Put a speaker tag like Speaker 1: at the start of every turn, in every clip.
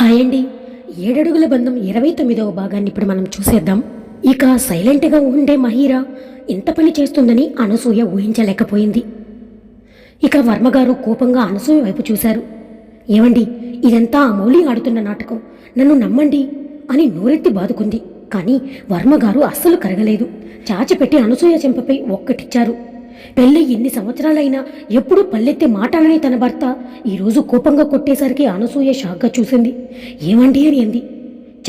Speaker 1: Hi అండి ఏడడుగుల బంధం ఇరవై తొమ్మిదవ భాగాన్ని ఇప్పుడు మనం చూసేద్దాం. ఇక సైలెంట్గా ఉండే మహీరా ఇంత పని చేస్తుందని అనసూయ ఊహించలేకపోయింది. ఇక వర్మగారు కోపంగా అనసూయ వైపు చూశారు. ఏమండి ఇదంతా ఆ ఆడుతున్న నాటకం. నన్ను నమ్మండి అని నోరెత్తి బాదుకుంది. కానీ వర్మగారు అస్సలు కరగలేదు. చాచిపెట్టి అనసూయ చెంపపై ఒక్కటిచ్చారు. పెళ్ళి ఎన్ని సంవత్సరాలైనా ఎప్పుడూ పల్లెత్తి మాటాలని తన భర్త ఈరోజు కోపంగా కొట్టేసరికి అనసూయ షాక్గా చూసింది. ఏమండి అని అంది.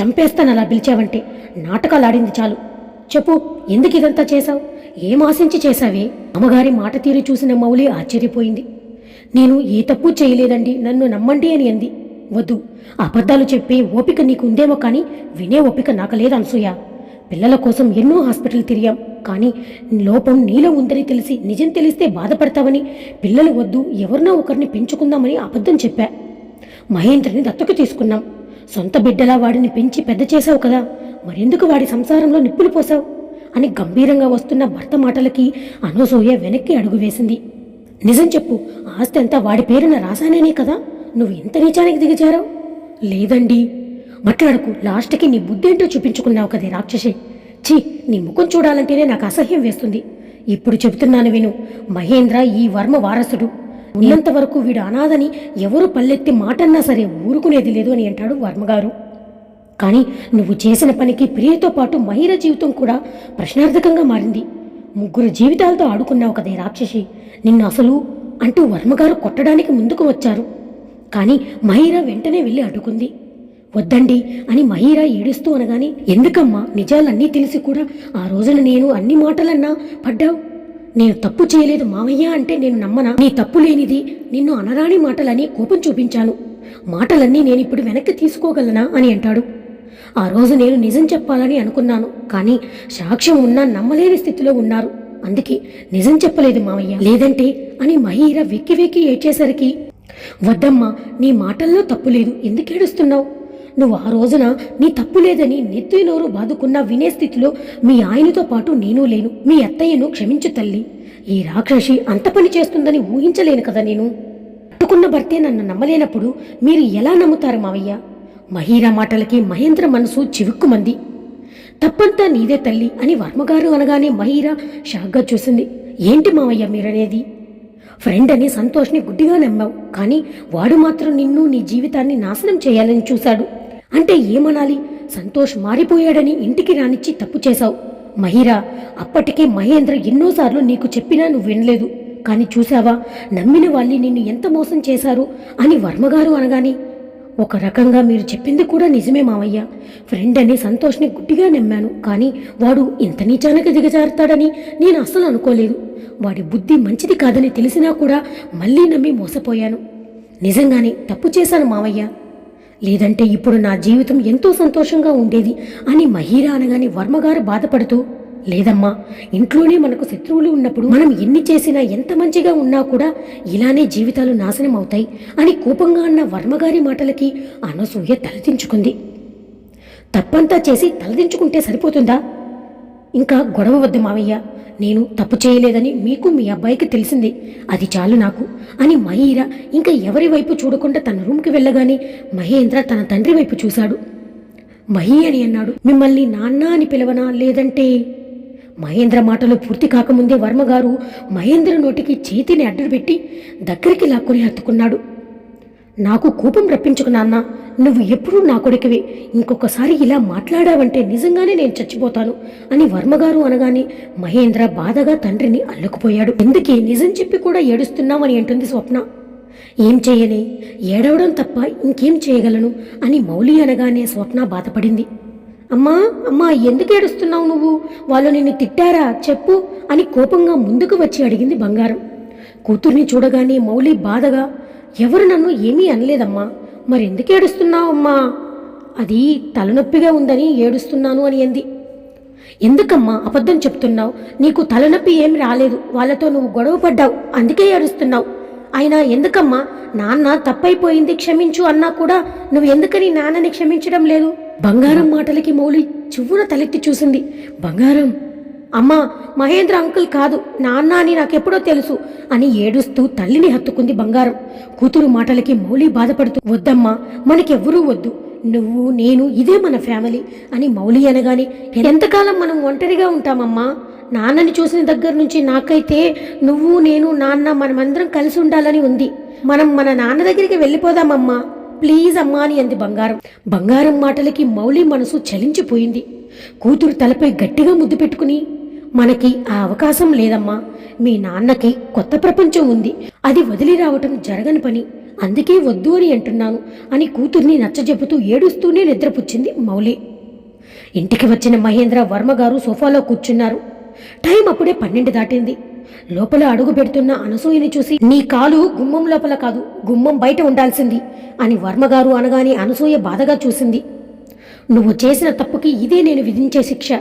Speaker 1: చంపేస్తాను అలా పిలిచావంటే నాటకాలాడింది చాలు. చెప్పు ఎందుకు ఇదంతా చేశావు? ఏం ఆశించి చేశావే? అమ్మగారి మాట తీరు చూసిన మౌలి ఆశ్చర్యపోయింది. నేను ఏ తప్పు చేయలేదండి నన్ను నమ్మండి అని అంది. వద్దు అబద్ధాలు చెప్పే ఓపిక నీకు ఉందేమో కానీ వినే ఓపిక నాకు లేదు అనసూయ. పిల్లల కోసం ఎన్నో హాస్పిటల్ తిరిగాం. కానీ లోపం నీలో ఉందని తెలిసి నిజం తెలిస్తే బాధపడతావని పిల్లలు వద్దు ఎవరినో ఒకరిని పెంచుకుందామని అబద్ధం చెప్పా. మహేంద్రని దత్తకు తీసుకున్నాం. సొంత బిడ్డలా వాడిని పెంచి పెద్ద చేశావు కదా మరెందుకు వాడి సంసారంలో నిప్పులు పోసావు అని గంభీరంగా వస్తున్న భర్త మాటలకి అనసూయ వెనక్కి అడుగు వేసింది. నిజం చెప్పు ఆస్తి అంతా వాడి పేరున రాశానేనే కదా నువ్వు ఎంత నీచానికి దిగజారావు? లేదండి. మాట్లాడకు లాస్ట్కి నీ బుద్ధేంటో చూపించుకున్నావు కదే రాక్షసి. ఛీ నీ ముఖం చూడాలంటేనే నాకు అసహ్యం వేస్తుంది. ఇప్పుడు చెబుతున్నాను విను మహేంద్ర ఈ వర్మ వారసుడు. ఉన్నంత వరకు వీడు అనాథని ఎవరు పల్లెత్తి మాటన్నా సరే ఊరుకునేది లేదు అని అంటాడు వర్మగారు. కానీ నువ్వు చేసిన పనికి ప్రియతో పాటు మహిర జీవితం కూడా ప్రశ్నార్థకంగా మారింది. ముగ్గురు జీవితాలతో ఆడుకున్నావు కదే రాక్షసి. నిన్ను అసలు అంటూ వర్మగారు కొట్టడానికి ముందుకు వచ్చారు. కానీ మహిర వెంటనే వెళ్ళి అడ్డుకుంది. వద్దండి అని మహీరా ఏడుస్తూ అనగాని ఎందుకమ్మా? నిజాలన్నీ తెలిసి కూడా ఆ రోజున నేను అన్ని మాటలన్నా పడ్డావు? నేను తప్పు చేయలేదు మామయ్య అంటే నేను నమ్మనా? నీ తప్పు లేనిది నిన్ను అనరాని మాటలని కోపం చూపించాను. మాటలన్నీ నేను ఇప్పుడు వెనక్కి తీసుకోగలనా? అని అంటాడు. ఆ రోజు నేను నిజం చెప్పాలని అనుకున్నాను కానీ సాక్ష్యం ఉన్నా నమ్మలేని స్థితిలో ఉన్నారు. అందుకే నిజం చెప్పలేదు మామయ్య లేదంటే? అని మహీరా వెక్కి వెక్కి ఏడ్చేసరికి వద్దమ్మా నీ మాటల్లో తప్పు లేదు. ఎందుకు ఏడుస్తున్నావు? నువ్వు ఆ రోజున నీ తప్పు లేదని నెత్తి నోరు బాదుకున్నా వినే స్థితిలో మీ ఆయనతో పాటు నేను లేను మీ అత్తయ్యను క్షమించు తల్లి. ఈ రాక్షసి అంత పని చేస్తుందని ఊహించలేను కదా నేను. పట్టుకున్న భర్తే నన్ను నమ్మలేనప్పుడు మీరు ఎలా నమ్ముతారు మావయ్య? మహీరా మాటలకి మహేంద్ర మనసు చివుక్కుమంది. తప్పంతా నీదే తల్లి అని వర్మగారు అనగానే మహీరా షాక్గా చూసింది. ఏంటి మావయ్య మీరనేది? ఫ్రెండ్ అని సంతోష్ని గుడ్డిగా నమ్మావు కానీ వాడు మాత్రం నిన్ను నీ జీవితాన్ని నాశనం చేయాలని చూశాడు. అంటే ఏమనాలి? సంతోష్ మారిపోయాడని ఇంటికి రానిచ్చి తప్పు చేశావు. మహిరా అప్పటికే మహేంద్ర ఎన్నోసార్లు నీకు చెప్పినా నువ్వు వినలేదు. కానీ చూసావా నమ్మిన వాళ్ళని నిన్ను ఎంత మోసం చేశారు? అని వర్మగారు అనగాని ఒక రకంగా మీరు చెప్పింది కూడా నిజమే మావయ్య. ఫ్రెండ్ అని సంతోష్ని గుడ్డిగా నమ్మాను. కానీ వాడు ఇంత నీచానికి దిగజారుతాడని నేను అస్సలు అనుకోలేదు. వాడి బుద్ధి మంచిది కాదని తెలిసినా కూడా మళ్ళీ నమ్మి మోసపోయాను. నిజంగానే తప్పు చేశాను మావయ్య. లేదంటే ఇప్పుడు నా జీవితం ఎంతో సంతోషంగా ఉండేది అని మహీరా అనగానే వర్మగారు బాధపడుతూ లేదమ్మా ఇంట్లోనే మనకు శత్రువులు ఉన్నప్పుడు మనం ఎన్ని చేసినా ఎంత మంచిగా ఉన్నా కూడా ఇలానే జీవితాలు నాశనం అవుతాయి అని కోపంగా అన్న వర్మగారి మాటలకి అనసూయ తలదించుకుంది. తప్పంతా చేసి తలదించుకుంటే సరిపోతుందా? ఇంకా గొడవ వద్దు మావయ్య. నేను తప్పు చేయలేదని మీకు మీ అబ్బాయికి తెలిసింది. అది చాలు నాకు. అని మహీర ఇంకా ఎవరి వైపు చూడకుండా తన రూమ్కి వెళ్ళగానే మహేంద్ర తన తండ్రి వైపు చూశాడు. మహి అని అన్నాడు మిమ్మల్ని నాన్న అని పిలవనా లేదంటే? మహేంద్ర మాటలు పూర్తి కాకముందే వర్మగారు మహేంద్ర నోటికి చేతిని అడ్డుపెట్టి దగ్గరికి లాక్కొని హత్తుకున్నాడు. నాకు కోపం రప్పించుకు నాన్న. నువ్వు ఎప్పుడూ నా కొడుకువే. ఇంకొకసారి ఇలా మాట్లాడావంటే నిజంగానే నేను చచ్చిపోతాను అని వర్మగారు అనగానే మహేంద్ర బాధగా తండ్రిని అల్లుకుపోయాడు. ఎందుకే? నిజం చెప్పి కూడా ఏడుస్తున్నామని అంటుంది స్వప్న. ఏం చేయనే? ఏడవడం తప్ప ఇంకేం చేయగలను? అని మౌలి అనగానే స్వప్న బాధపడింది. అమ్మా అమ్మా ఎందుకు ఏడుస్తున్నావు నువ్వు? వాళ్ళు నిన్ను తిట్టారా? చెప్పు అని కోపంగా ముందుకు వచ్చి అడిగింది బంగారం. కూతుర్ని చూడగానే మౌలి బాధగా ఎవరు నన్ను ఏమీ అనలేదమ్మా. మరెందుకు ఏడుస్తున్నావు అమ్మా అది తలనొప్పిగా ఉందని ఏడుస్తున్నాను అని అంది. ఎందుకమ్మా అబద్ధం చెప్తున్నావు? నీకు తలనొప్పి ఏమి రాలేదు. వాళ్ళతో నువ్వు గొడవ పడ్డావు. అందుకే ఏడుస్తున్నావు. అయినా ఎందుకమ్మా? నాన్న తప్పైపోయింది క్షమించు అన్నా కూడా నువ్వు ఎందుకని నాన్నని క్షమించడం లేదు? బంగారం మాటలకి మౌలి చువ్వున తలెత్తి చూసింది. బంగారం అమ్మా మహేంద్ర అంకుల్ కాదు నాన్న అని నాకెప్పుడో తెలుసు అని ఏడుస్తూ తల్లిని హత్తుకుంది బంగారం. కూతురు మాటలకి మౌలి బాధపడుతూ వద్దమ్మా మనకెవ్వరూ వద్దు. నువ్వు నేను ఇదే మన ఫ్యామిలీ అని మౌలి అనగానే ఎంతకాలం మనం ఒంటరిగా ఉంటామమ్మా? నాన్నని చూసిన దగ్గర నుంచి నాకైతే నువ్వు నేను నాన్న మనమందరం కలిసి ఉండాలని ఉంది. మనం మన నాన్న దగ్గరికి వెళ్ళిపోదామమ్మా. ప్లీజ్ అమ్మా అని అంది బంగారం. బంగారం మాటలకి మౌలి మనసు చలించిపోయింది. కూతురు తలపై గట్టిగా ముద్దు పెట్టుకుని మనకి ఆ అవకాశం లేదమ్మా. మీ నాన్నకి కొత్త ప్రపంచం ఉంది. అది వదిలి రావటం జరగని పని. అందుకే వద్దు అని అంటున్నాను అని కూతుర్ని నచ్చజెబుతూ ఏడుస్తూనే నిద్రపుచ్చింది మౌలి. ఇంటికి వచ్చిన మహేంద్ర వర్మ గారు సోఫాలో కూర్చున్నారు. టైం అప్పుడే పన్నెండు దాటింది. లోపల అడుగు పెడుతున్న అనసూయని చూసి నీ కాలు గుమ్మం లోపల కాదు గుమ్మం బయట ఉండాల్సింది అని వర్మగారు అనగానే అనసూయ బాధగా చూసింది. నువ్వు చేసిన తప్పుకి ఇదే నేను విధించే శిక్ష.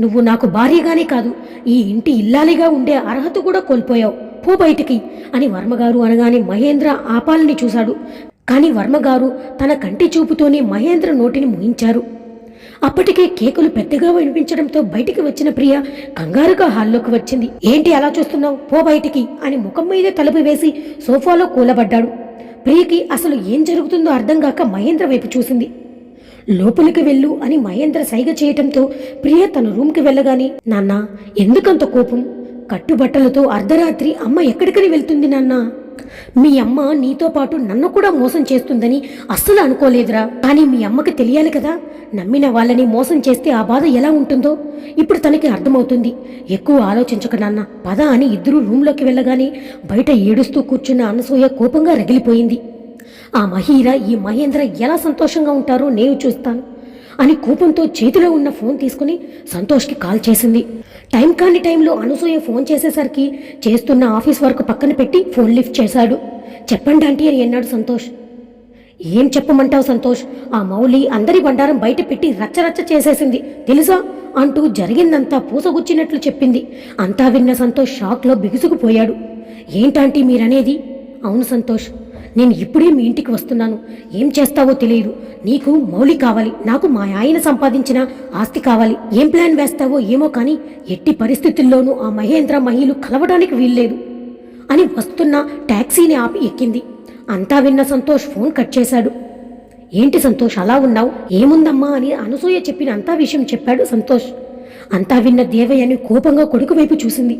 Speaker 1: నువ్వు నాకు భార్యగానే కాదు ఈ ఇంటి ఇల్లాలిగా ఉండే అర్హత కూడా కోల్పోయావు. పో బయటికి అని వర్మగారు అనగానే మహేంద్ర ఆపాలని చూశాడు. కానీ వర్మగారు తన కంటి చూపుతోనే మహేంద్ర నోటిని ముగించారు అప్పటికే కేకులు పెద్దగా వినిపించడంతో బయటికి వచ్చిన ప్రియ కంగారుగా హాల్లోకి వచ్చింది. ఏంటి అలా చూస్తున్నావు? పో బయటికి అని ముఖం మీదే తలుపు వేసి సోఫాలో కూలబడ్డాడు. ప్రియకి అసలు ఏం జరుగుతుందో అర్థం కాక మహేంద్ర వైపు చూసింది. లోపలికి వెళ్ళు అని మహేంద్ర సైగ చేయటంతో ప్రియ తన రూమ్కి వెళ్ళగానే నాన్న ఎందుకంత కోపం? కట్టుబట్టలతో అర్ధరాత్రి అమ్మ ఎక్కడికని వెళ్తుంది నాన్న? మీ అమ్మ నీతో పాటు నన్ను కూడా మోసం చేస్తుందని అస్సలు అనుకోలేదురా. కానీ మీ అమ్మకి తెలియాలి కదా. నమ్మిన వాళ్ళని మోసం చేస్తే ఆ బాధ ఎలా ఉంటుందో? ఇప్పుడు తనకి అర్థమవుతుంది. ఎక్కువ ఆలోచించక నాన్న. పద అని ఇద్దరూ రూమ్లోకి వెళ్ళగానే బయట ఏడుస్తూ కూర్చున్న అనసూయ కోపంగా రగిలిపోయింది. ఆ మహీర ఈ మహేంద్ర ఎలా సంతోషంగా ఉంటారో నేను చూస్తాను. అని కోపంతో చేతిలో ఉన్న ఫోన్ తీసుకుని సంతోష్కి కాల్ చేసింది. టైం కాని టైంలో అనసూయ ఫోన్ చేసేసరికి చేస్తున్న ఆఫీస్ వర్క్ పక్కన పెట్టి ఫోన్ లిఫ్ట్ చేశాడు. చెప్పండి ఆంటీ అని అన్నాడు సంతోష్. ఏం చెప్పమంటావు సంతోష్? ఆ మౌలి అందరి బండారం బయట పెట్టి రచ్చరచ్చ చేసేసింది. తెలుసా? అంటూ జరిగిందంతా పూసగుచ్చినట్లు చెప్పింది. అంతా విన్న సంతోష్ షాక్లో బిగుసుకుపోయాడు. ఏంటంటే మీరనేది? అవును సంతోష్. నేను ఇప్పుడే మీ ఇంటికి వస్తున్నాను. ఏం చేస్తావో తెలియదు. నీకు మౌలి కావాలి. నాకు మా ఆయన సంపాదించిన ఆస్తి కావాలి. ఏం ప్లాన్ వేస్తావో ఏమో కానీ ఎట్టి పరిస్థితుల్లోనూ ఆ మహేంద్ర మహిళలు కలవడానికి వీల్లేదు అని వస్తున్న ట్యాక్సీని ఆపి ఎక్కింది. అంతా విన్న సంతోష్ ఫోన్ కట్ చేశాడు. ఏంటి సంతోష్ అలా ఉన్నావు? ఏముందమ్మా అని అనసూయ చెప్పిన అంతా విషయం చెప్పాడు సంతోష్. అంతా విన్న దేవయ్యని కోపంగా కొడుకు వైపు చూసింది.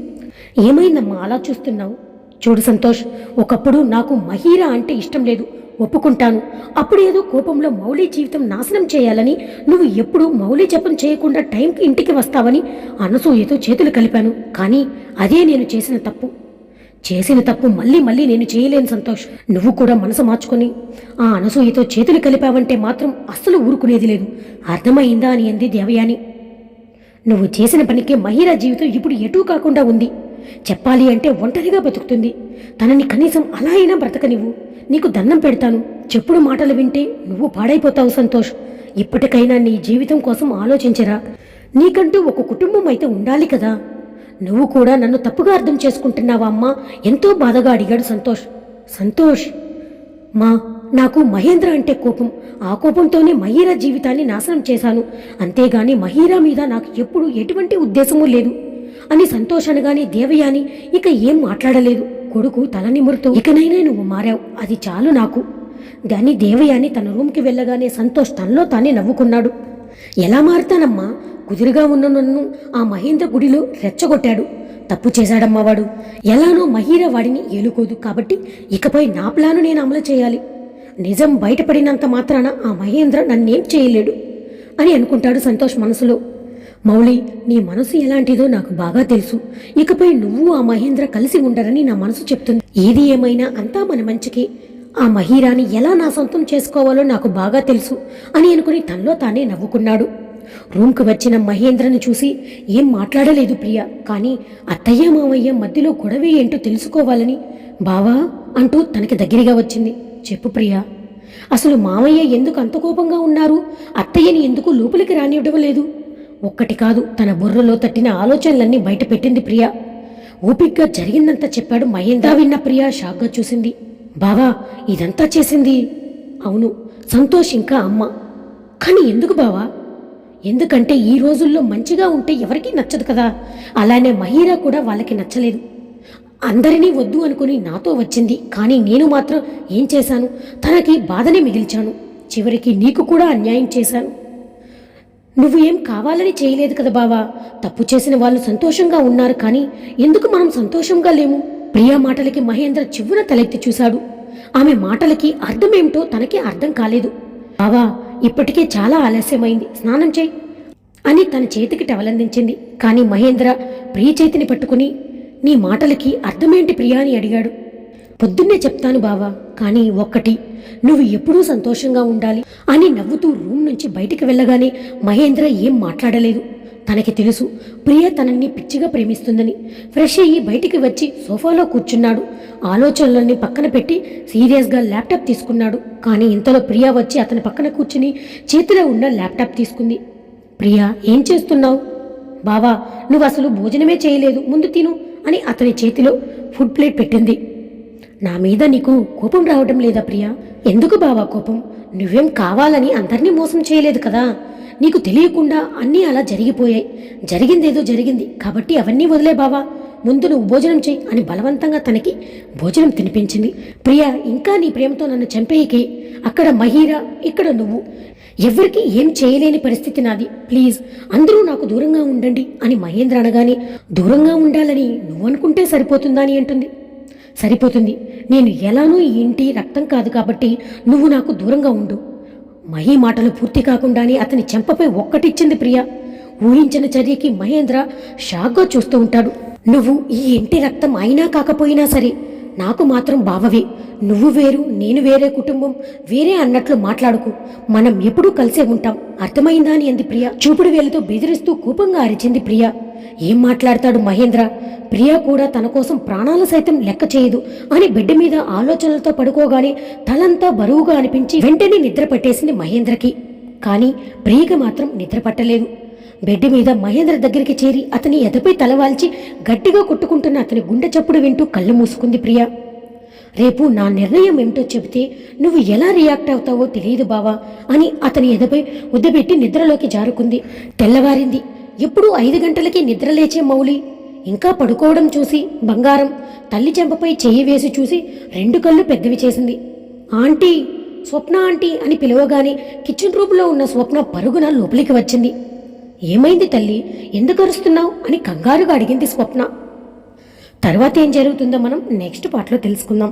Speaker 1: ఏమైందమ్మా అలా చూస్తున్నావు? చూడు సంతోష్ ఒకప్పుడు నాకు మహీరా అంటే ఇష్టం లేదు. ఒప్పుకుంటాను. అప్పుడు ఏదో కోపంలో మౌలి జీవితం నాశనం చేయాలని నువ్వు ఎప్పుడు మౌలి జపం చేయకుండా టైంకి ఇంటికి వస్తావని అనసూయతో చేతులు కలిపాను. కానీ అదే నేను చేసిన తప్పు. చేసిన తప్పు మళ్ళీ మళ్ళీ నేను చేయలేను సంతోష్. నువ్వు కూడా మనసు మార్చుకొని ఆ అనసూయతో చేతులు కలిపావంటే మాత్రం అస్సలు ఊరుకునేది లేదు. అర్థమైందా అని అంది దేవయాని. నువ్వు చేసిన పనికి మహిళ జీవితం ఇప్పుడు ఎటూ కాకుండా ఉంది. చెప్పాలి అంటే ఒంటరిగా బతుకుతుంది. తనని కనీసం అలా అయినా బ్రతకనివ్వు. నీకు దండం పెడతాను. చెప్పుడు మాటలు వింటే నువ్వు పాడైపోతావు సంతోష్. ఇప్పటికైనా నీ జీవితం కోసం ఆలోచించరా. నీకంటూ ఒక కుటుంబం అయితే ఉండాలి కదా. నువ్వు కూడా నన్ను తప్పుగా అర్థం చేసుకుంటున్నావా అమ్మా? ఎంతో బాధగా అడిగాడు సంతోష్. సంతోష్! మా నాకు మహేంద్ర అంటే కోపం. ఆ కోపంతోనే మహీరా జీవితాన్ని నాశనం చేశాను. అంతేగాని మహీరా మీద నాకు ఎప్పుడు ఎటువంటి ఉద్దేశమూ లేదు. అని సంతోష్ అనగానే దేవయాని ఇక ఏం మాట్లాడలేదు. కొడుకు తల నిమురుతూ ఇకనైనా నువ్వు మారావు. అది చాలు నాకు. దాని దేవయాని తన రూమ్కి వెళ్ళగానే సంతోష్ తనలో తానే నవ్వుకున్నాడు. ఎలా మారుతానమ్మా? కుదురుగా ఉన్న నన్ను ఆ మహేంద్ర గుడిలో రెచ్చగొట్టాడు. తప్పు చేశాడమ్మా వాడు. ఎలానో మహీర వాడిని ఏలుకోదు కాబట్టి ఇకపై నా ప్లాను నేను అమలు చేయాలి. నిజం బయటపడినంత మాత్రాన ఆ మహేంద్ర నన్నేం చేయలేడు అని అనుకుంటాడు సంతోష్ మనసులో. మౌలి నీ మనసు ఎలాంటిదో నాకు బాగా తెలుసు. ఇకపై నువ్వు ఆ మహేంద్ర కలిసి ఉండరని నా మనసు చెప్తుంది. ఏది ఏమైనా అంతా మన మంచికి. ఆ మహీరాని ఎలా నా సొంతం చేసుకోవాలో నాకు బాగా తెలుసు అని అనుకుని తనలో తానే నవ్వుకున్నాడు. రూమ్కి వచ్చిన మహేంద్రని చూసి ఏం మాట్లాడలేదు ప్రియ కానీ అత్తయ్య మామయ్య మధ్యలో గొడవ ఏంటో తెలుసుకోవాలని బావా అంటూ తనకి దగ్గరగా వచ్చింది. చెప్పు ప్రియా అసలు మామయ్య ఎందుకు అంత కోపంగా ఉన్నారు? అత్తయ్యని ఎందుకు లోపలికి రానివ్వడం లేదు? ఒక్కటి కాదు తన బుర్రలో తట్టిన ఆలోచనలన్నీ బయట పెట్టింది ప్రియా. ఓపిగ్గా జరిగిందంతా చెప్పాడు మహేందా విన్న ప్రియా షాక్గా చూసింది. బావా ఇదంతా చేసింది? అవును సంతోష్ ఇంకా అమ్మ. కానీ ఎందుకు బావా? ఎందుకంటే ఈ రోజుల్లో మంచిగా ఉంటే ఎవరికీ నచ్చదు కదా. అలానే మహీరా కూడా వాళ్ళకి నచ్చలేదు. అందరినీ వద్దు అనుకుని నాతో వచ్చింది. కానీ నేను మాత్రం ఏం చేశాను? తనకి బాధనే మిగిల్చాను. చివరికి నీకు కూడా అన్యాయం చేశాను. నువ్వు ఏం కావాలని చేయలేదు కదా బావా. తప్పు చేసిన వాళ్ళు సంతోషంగా ఉన్నారు కానీ ఎందుకు మనం సంతోషంగా లేము? ప్రియా మాటలకి మహేంద్ర చివ్వున తలెత్తి చూశాడు. ఆమె మాటలకి అర్థమేమిటో తనకి అర్థం కాలేదు. బావా ఇప్పటికే చాలా ఆలస్యమైంది. స్నానం చేయి అని తన చేతికి టవలందించింది. కానీ మహేంద్ర ప్రియ చేతిని పట్టుకుని నీ మాటలకి అర్థమేంటి ప్రియా? అని అడిగాడు. పొద్దున్నే చెప్తాను బావా కానీ ఒక్కటి నువ్వు ఎప్పుడూ సంతోషంగా ఉండాలి అని నవ్వుతూ రూమ్ నుంచి బయటికి వెళ్ళగానే మహేంద్ర ఏం మాట్లాడలేదు. తనకి తెలుసు ప్రియ తనని పిచ్చిగా ప్రేమిస్తుందని. ఫ్రెష్ అయ్యి బయటికి వచ్చి సోఫాలో కూర్చున్నాడు. ఆలోచనలన్నీ పక్కన పెట్టి సీరియస్గా ల్యాప్టాప్ తీసుకున్నాడు. కానీ ఇంతలో ప్రియా వచ్చి అతని పక్కన కూర్చుని చేతిలో ఉన్న ల్యాప్టాప్ తీసుకుంది. ప్రియా ఏం చేస్తున్నావు? బావా నువ్వు అసలు భోజనమే చేయలేదు. ముందు తిను అని అతని చేతిలో ఫుడ్ ప్లేట్ పెట్టింది. నా మీద నీకు కోపం రావడం లేదా ప్రియా? ఎందుకు బావా కోపం? నువ్వేం కావాలని అందరినీ మోసం చేయలేదు కదా? నీకు తెలియకుండా అన్నీ అలా జరిగిపోయాయి. జరిగిందేదో జరిగింది. కాబట్టి అవన్నీ వదిలే బావా. ముందు నువ్వు భోజనం చేయి అని బలవంతంగా తనకి భోజనం తినిపించింది. ప్రియా ఇంకా నీ ప్రేమతో నన్ను చంపేయకే. అక్కడ మహీరా ఇక్కడ నువ్వు. ఎవరికి ఏం చేయలేని పరిస్థితి నాది. ప్లీజ్ అందరూ నాకు దూరంగా ఉండండి అని మహేంద్ర అనగానే దూరంగా ఉండాలని నువ్వు అనుకుంటే సరిపోతుందా అని అంటుంది. సరిపోతుంది. నేను ఎలానూ ఈ ఇంటి రక్తం కాదు కాబట్టి నువ్వు నాకు దూరంగా ఉండు. మహి మాటలు పూర్తి కాకుండానే అతని చెంపపై ఒక్కటిచ్చింది ప్రియ. ఊహించిన చర్యకి మహేంద్ర షాక్గా చూస్తూ ఉంటాడు. నువ్వు ఈ ఇంటి రక్తం అయినా కాకపోయినా సరే నాకు మాత్రం బావవే. నువ్వు వేరు నేను వేరే కుటుంబం వేరే అన్నట్లు మాట్లాడుకు. మనం ఎప్పుడూ కలిసే ఉంటాం. అర్థమైందా అని అంది ప్రియ. చూపుడు వేలతో బెదిరిస్తూ కోపంగా అరిచింది ప్రియ. ఏం మాట్లాడతాడు మహేంద్ర? ప్రియ కూడా తన కోసం ప్రాణాలు సైతం లెక్క చేయదు అని బిడ్డ మీద ఆలోచనలతో పడుకోగానే తలంతా బరువుగా అనిపించి వెంటనే నిద్ర పట్టేసింది మహేంద్రకి. కానీ ప్రియకి మాత్రం నిద్ర పట్టలేదు. బెడ్ మీద మహేంద్ర దగ్గరికి చేరి అతని ఎదపై తలవాల్చి గట్టిగా కొట్టుకుంటున్న అతని గుండె చప్పుడు వింటూ కళ్ళు మూసుకుంది ప్రియ. రేపు నా నిర్ణయం ఏమిటో చెబితే నువ్వు ఎలా రియాక్ట్ అవుతావో తెలియదు బావా అని అతని ఎదపై ఉద్దబెట్టి నిద్రలోకి జారుకుంది. తెల్లవారింది. ఎప్పుడూ ఐదు గంటలకి నిద్ర లేచే మౌలి. ఇంకా పడుకోవడం చూసి బంగారం తల్లి చెంపపై చెయ్యి వేసి చూసి రెండు కళ్ళు పెద్దవి చేసింది. ఆంటీ స్వప్న ఆంటీ అని పిలవగానే కిచెన్ రూమ్లో ఉన్న స్వప్న పరుగున లోపలికి వచ్చింది. ఏమైంది తల్లి? ఎందుకు అరుస్తున్నావు? అని కంగారుగా అడిగింది స్వప్న. తర్వాత ఏం జరుగుతుందో మనం నెక్స్ట్ పార్ట్లో తెలుసుకుందాం.